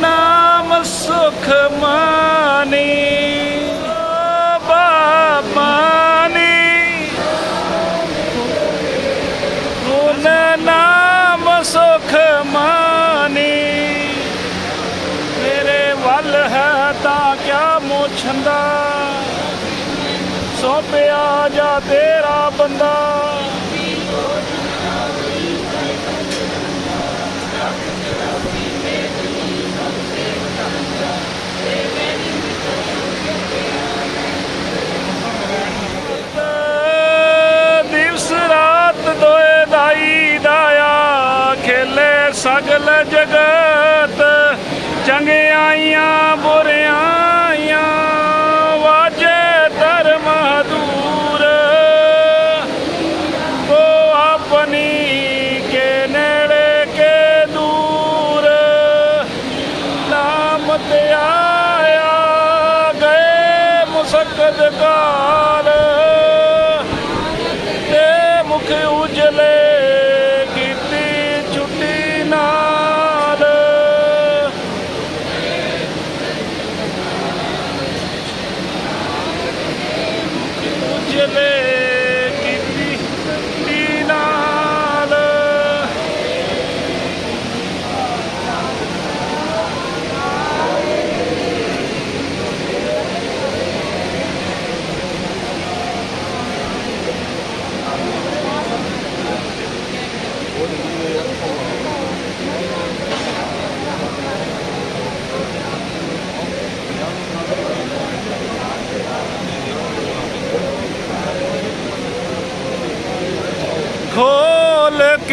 ਨਾਮ ਸੁਖ ਮਾਨੀ। ਓ ਬਾਬਾਨੀ ਗੁਣ ਨਾਮ ਸੁਖ ਮਾਨੀ। ਮੇਰੇ ਵੱਲ ਹੈ ਤਾਂ ਕਿਆ ਮੋਛੰਦਾ ਸੋਪਿਆ ਜਾ ਤੇਰਾ ਬੰਦਾ। ਸਗਲ ਜਗਤ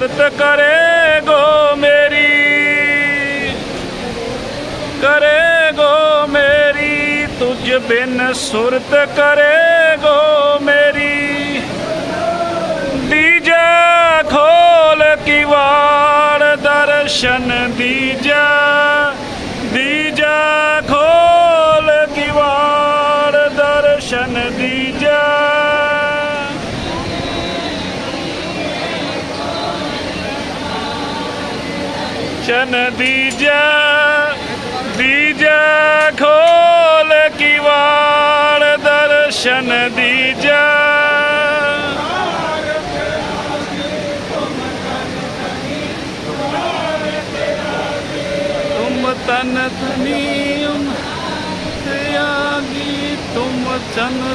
ਸੁਰਤ ਕਰੇ ਗੋ ਮੇਰੀ। ਕਰੇ ਗੋ ਮੇਰੀ, ਤੁਝ ਬਿਨ ਸੁਰਤ ਕਰੇ ਗੋ ਮੇਰੀ। ਦੀਜੇ ਖੋਲ ਕੀ ਵਾਰ ਦਰਸ਼ਨ ਦੀਜੇ ਸ਼ਨ ਦੀਜਾ ਦੀਜਾ ਖੋਲ ਕਿਵਾੜ ਦਰਸ਼ਨ ਦੀਜਾ। ਤੁਮ ਤਨ ਤਨੀਮ ਤਿਆਗੀ ਤੁਮ ਚੰਨ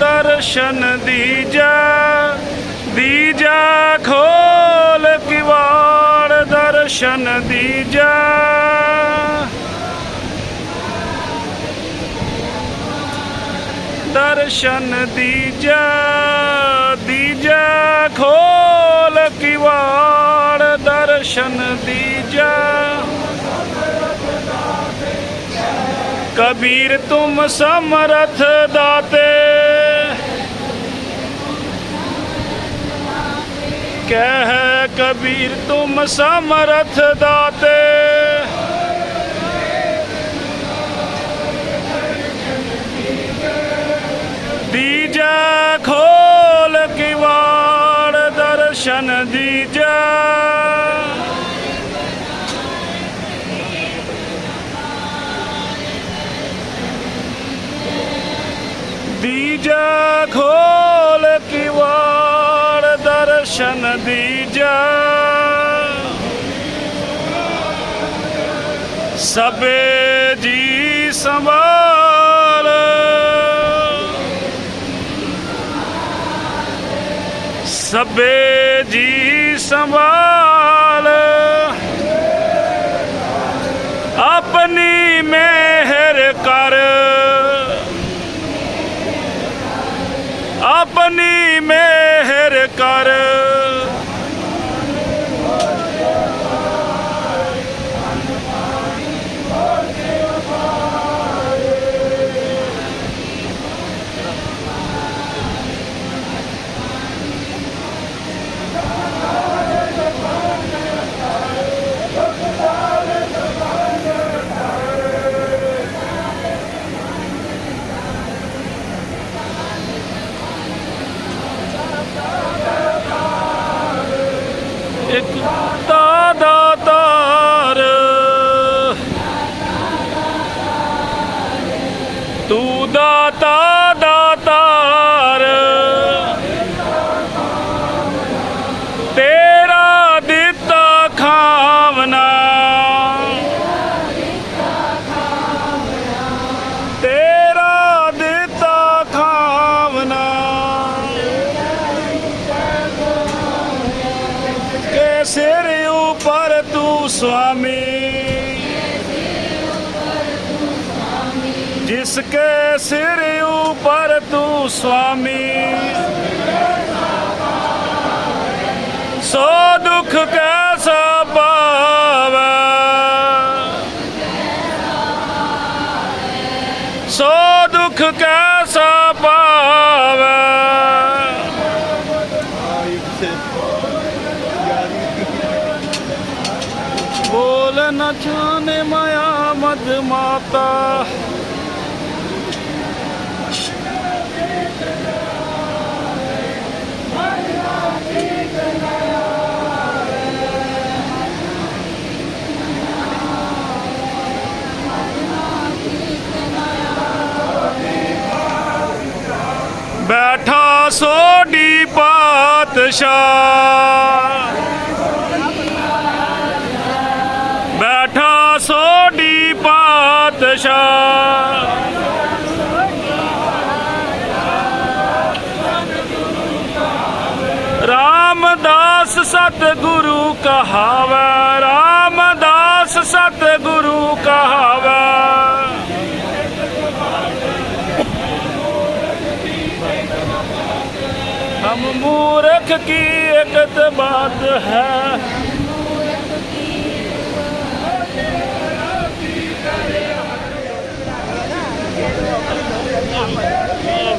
ਦਰਸ਼ਨ ਦੀਜਾ ਦੀਜਾ ਖੋਲ ਕਿਵਾੜ ਦਰਸ਼ਨ ਦੀਜਾ। ਦਰਸ਼ਨ ਦੀਜਾ ਦੀਜਾ ਖੋਲ ਕਿਵਾੜ ਦਰਸ਼ਨ ਦੀ ਕਬੀਰ ਤੁਮ ਸਮਰਥ ਦਾਤੇ ਕਹਿ ਕਬੀਰ ਤੁਮ ਸਮਰਥ ਦਾਤੇ ਦੀਜਾ ਖੋਲ ਦੀਜਾ ਖੋਲ ਕਿਵਾੜ ਦਰਸ਼ਨ ਦੀਜਾ। ਸਭੇ ਜੀ ਸੰਭਾਲ। ਸਭੇ ਜੀ ਸੰਭਾਲ। ਆਪਣੀ ਮਿਹਰ ਕਰ ਆਪਣੀ ਮਿਹਰ ਕਰ। ਇੱਕ ਦਾ ਤਾਰ। ਤੂੰ ਦਾਤਾ ਜਿਸ ਕੇ ਸਿਰ ਉਪਰ ਤੂੰ ਸੁਆਮੀ ਸੋ ਦੁੱਖ ਕੈਸਾ ਪਾਵੇ। ਸੋ ਦੁੱਖ ਕੈਸਾ ਪਾਵੇ। ਬੋਲ ਨਾ ਜਾਣੇ ਮਾਇਆ ਮਦ ਮਾਤਾ। ਸਤ ਗੁਰੂ ਕਹਾਵੇ, ਰਾਮਦਾਸ ਸਤ ਗੁਰੂ ਕਹਾਵੇ। ਹਮ ਮੂਰਖ ਕੀ ਇਕਤ ਬਾਤ ਹੈ?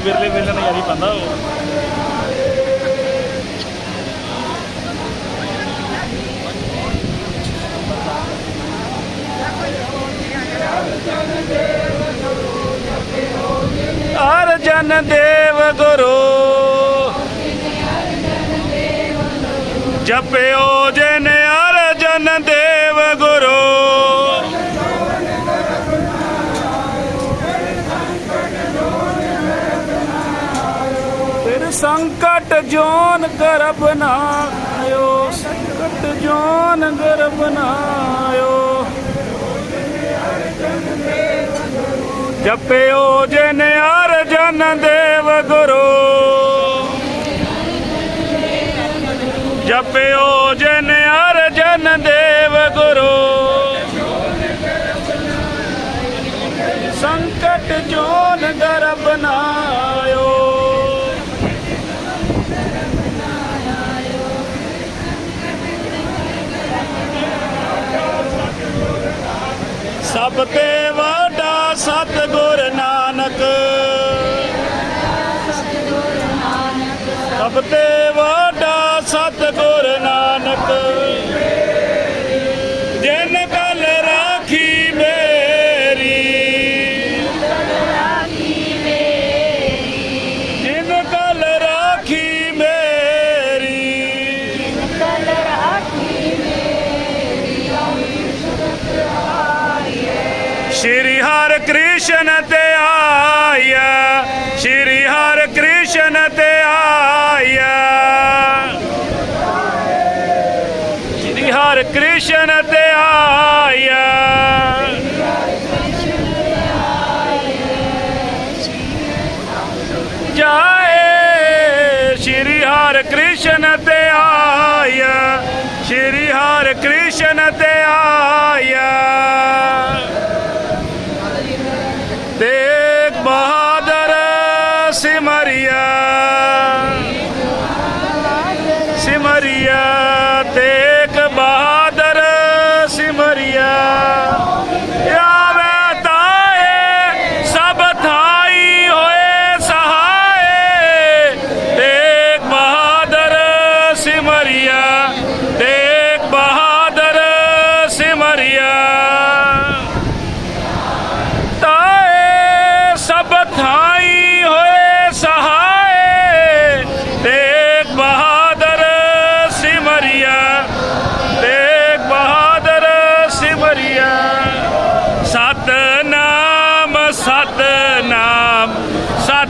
ਵਿਰਲੇ ਵਿਰਲੇ ਨਾਲ ਯਾਰੀ ਪੰਦਾ ਉਹ। ਅਰਜਨ ਦੇਵ ਗੁਰੂ। ਜਪਿਓ ਅਰ ਜਨ ਦੇਵ ਗੁਰੂ। ਫਿਰ ਸੰਕਟ ਜੋਨ ਗਰਭ ਨਾ ਆਇਓ। ਸੰਕਟ ਜੋਨ ਗਰਭ ਨਾ ਆਇਓ। ਜਪਿਓ ਜਿਨ ज्ञान देव गुरु जपियो जन हर जन देव गुरु संकट जोन गर्भ नायो ਸਭ ਤੇ ਸਭ ਤੇ ਵਾਡਾ ਸਤਿਗੁਰ ਨਾਨਕ, ਜਿਨ ਕਲ ਰਾਖੀ ਮੇਰੀ। ਜਿਨ ਕਲ ਰਾਖੀ ਮੇਰੀ। ਸ਼੍ਰੀ ਹਰਿ ਕ੍ਰਿਸ਼ਨ ਤੇ ਆਇਆ ਸ਼੍ਰੀ ਹਰਿ ਕ੍ਰਿਸ਼ਨ ਤੇ ਆਇਆ ਸ਼੍ਰੀ ਹਰਿ ਕ੍ਰਿਸ਼ਨ ਤੇ ਆਇਆ। ਜਾਏ ਸ਼੍ਰੀ ਹਰਿ ਕ੍ਰਿਸ਼ਨ ਤੇ ਆਇਆ। ਸ਼੍ਰੀ ਹਰਿ ਕ੍ਰਿਸ਼ਨ ਤੇ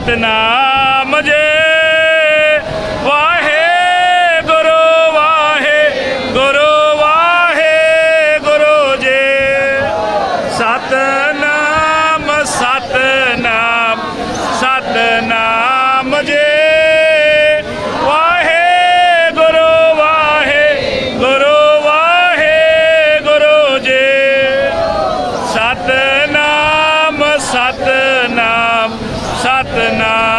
ਸਤਨਾਮ ਜੇ ਸਤਨਾਮ